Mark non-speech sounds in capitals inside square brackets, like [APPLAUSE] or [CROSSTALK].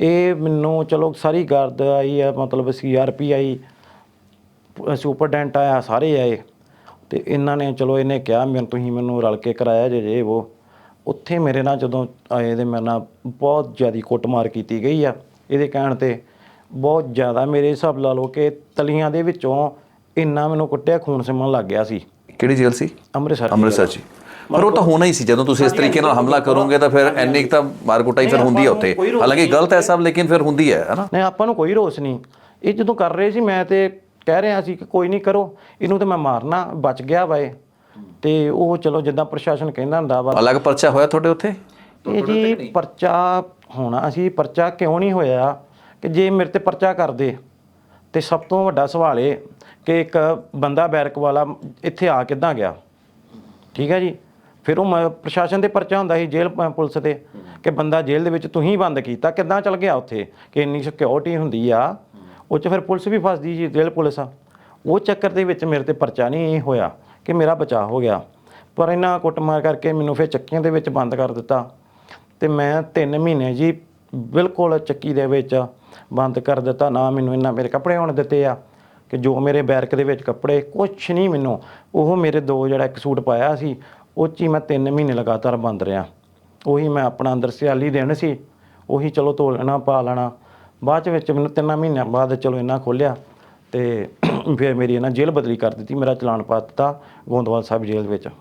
ਇਹ ਮੈਨੂੰ ਚਲੋ ਸਾਰੀ ਗਰਦ ਆਈ ਹੈ ਮਤਲਬ ਸੀਆਰਪੀ ਆਈ ਸੁਪਰਡੈਂਟ ਆਇਆ ਸਾਰੇ ਆਏ। ਤੇ ਇਹਨਾਂ ਨੇ ਚਲੋ ਇਹਨੇ ਕਿਹਾ ਮੈਨੂੰ ਤੁਸੀਂ ਮੈਨੂੰ ਰਲ ਕੇ ਕਰਾਇਆ ਜੇ ਜੇ ਉਹ ਉੱਥੇ ਮੇਰੇ ਨਾਲ ਜਦੋਂ ਆਏ ਤੇ ਮੇਰੇ ਨਾਲ ਬਹੁਤ ਜ਼ਿਆਦੀ ਕੁੱਟਮਾਰ ਕੀਤੀ ਗਈ ਆ ਇਹਦੇ ਕਹਿਣ ਤੇ। ਬਹੁਤ ਜ਼ਿਆਦਾ ਮੇਰੇ ਹਿਸਾਬ ਲਾ ਲਓ ਕਿ ਤਲੀਆਂ ਦੇ ਵਿੱਚੋਂ ਇੰਨਾ ਮੈਨੂੰ ਕੁੱਟਿਆ ਖੂਨ ਸਿਮਣ ਲੱਗ ਗਿਆ ਸੀ। ਕਿਹੜੀ ਜੇਲ੍ਹ ਸੀ? ਅੰਮ੍ਰਿਤਸਰ ਅੰਮ੍ਰਿਤਸਰ ਜੀ। ਪਰ ਉਹ ਤਾਂ ਹੋਣਾ ਹੀ ਸੀ। ਜਦੋਂ ਤੁਸੀਂ ਇਸ ਤਰੀਕੇ ਨਾਲ ਹਮਲਾ ਕਰੋਗੇ ਤਾਂ ਫਿਰ ਐਨੀ ਤਾਂ ਮਾਰ ਕੁਟਾਈ ਫਿਰ ਹੁੰਦੀ ਹੈ ਉੱਥੇ। ਹਾਲਾਂਕਿ ਗਲਤ ਹੈ ਸਭ ਲੇਕਿਨ ਫਿਰ ਹੁੰਦੀ ਹੈ ਹਨਾ ਨਹੀਂ ਆਪਾਂ ਨੂੰ ਕੋਈ ਰੋਸ ਨਹੀਂ। ਇਹ ਜਦੋਂ ਕਰ ਰਹੇ ਸੀ ਮੈਂ ਤੇ ਕਹਿ ਰਿਹਾ ਸੀ ਕਿ ਕੋਈ ਨਹੀਂ ਕਰੋ। ਇਹਨੂੰ ਤੇ ਮੈਂ ਮਾਰਨਾ ਬਚ ਗਿਆ ਵਾ ਇਹ। ਤੇ ਉਹ ਚਲੋ ਜਿੱਦਾਂ ਪ੍ਰਸ਼ਾਸਨ ਕਹਿੰਦਾ ਹੁੰਦਾ ਵਾ। ਅਲੱਗ ਪਰਚਾ ਹੋਇਆ ਤੁਹਾਡੇ ਉੱਥੇ? ਇਹ ਜੀ ਪਰਚਾ ਹੋਣਾ ਸੀ ਪਰਚਾ ਕਿਉਂ ਨਹੀਂ ਹੋਇਆ? ਕਿ ਜੇ ਮੇਰੇ ਤੇ ਪਰਚਾ ਕਰਦੇ ਤੇ ਸਭ ਤੋਂ ਵੱਡਾ ਸਵਾਲ ਇਹ ਕਿ ਇੱਕ ਬੰਦਾ ਬੈਰਕ ਵਾਲਾ ਇੱਥੇ ਆ ਕਿੱਦਾਂ ਗਿਆ? ਠੀਕ ਹੈ ਜੀ? ਫਿਰ ਉਹ ਮ- ਪ੍ਰਸ਼ਾਸਨ 'ਤੇ ਪਰਚਾ ਹੁੰਦਾ ਸੀ ਜੇਲ੍ਹ ਪ- ਪੁਲਿਸ ਤੇ ਕਿ ਬੰਦਾ ਜੇਲ੍ਹ ਦੇ ਵਿੱਚ ਤੁਸੀਂ ਬੰਦ ਕੀਤਾ, ਕਿੱਦਾਂ ਚਲ ਗਿਆ ਉੱਥੇ? ਕਿ ਇੰਨੀ ਸਿਕਿਉਰਿਟੀ ਹੁੰਦੀ ਆ, ਉਹ ਚ ਫਿਰ ਪੁਲਿਸ ਵੀ ਫਸਦੀ ਜੀ ਜੇਲ੍ਹ ਪੁਲਿਸ। ਆ ਉਹ ਚੱਕਰ ਦੇ ਵਿੱਚ ਮੇਰੇ ਤੇ ਪਰਚਾ ਨਹੀਂ ਹੋਇਆ ਕਿ ਮੇਰਾ ਬਚਾਅ ਹੋ ਗਿਆ। ਪਰ ਇਹਨਾਂ ਕੁੱਟਮਾਰ ਕਰਕੇ ਮੈਨੂੰ ਫਿਰ ਚੱਕੀਆਂ ਦੇ ਵਿੱਚ ਬੰਦ ਕਰ ਦਿੱਤਾ। ਤੇ ਮੈਂ 3 ਮਹੀਨੇ ਜੀ ਬਿਲਕੁਲ ਚੱਕੀ ਦੇ ਵਿੱਚ ਬੰਦ ਕਰ ਦਿੱਤਾ, ਨਾ ਮੈਨੂੰ ਇਹਨਾਂ ਮੇਰੇ ਕੱਪੜੇ ਹੋਣ ਦਿੱਤੇ ਆ ਕਿ ਜੋ ਮੇਰੇ ਬੈਰਕ ਦੇ ਵਿੱਚ ਕੱਪੜੇ, ਕੁਛ ਨਹੀਂ ਮੈਨੂੰ। ਉਹ ਮੇਰੇ ਦੋ ਜਿਹੜਾ ਇੱਕ ਸੂਟ ਪਾਇਆ ਸੀ ਉਹ 'ਚ ਹੀ ਮੈਂ 3 ਮਹੀਨੇ ਲਗਾਤਾਰ ਬੰਦ ਰਿਹਾ। ਉਹੀ ਮੈਂ ਆਪਣਾ ਅੰਦਰ ਸਿਆਲੀ ਦੇਣ ਸੀ, ਉਹੀ ਚਲੋ ਧੋ ਲੈਣਾ, ਪਾ ਲੈਣਾ। ਬਾਅਦ ਚ ਵਿੱਚ ਮੈਨੂੰ 3 ਮਹੀਨਿਆਂ ਬਾਅਦ ਚਲੋ ਇਹਨਾਂ ਖੋਲਿਆ ਤੇ [CLEARS THROAT] ਫਿਰ ਮੇਰੀ ਇਹਨਾਂ ਜੇਲ੍ਹ ਬਦਲੀ ਕਰ ਦਿੱਤੀ, ਮੇਰਾ ਚਲਾਨ ਪਾ ਦਿੱਤਾ ਗੋਂਦਵਾਲ ਸਾਹਿਬ ਜੇਲ੍ਹ ਵਿੱਚ।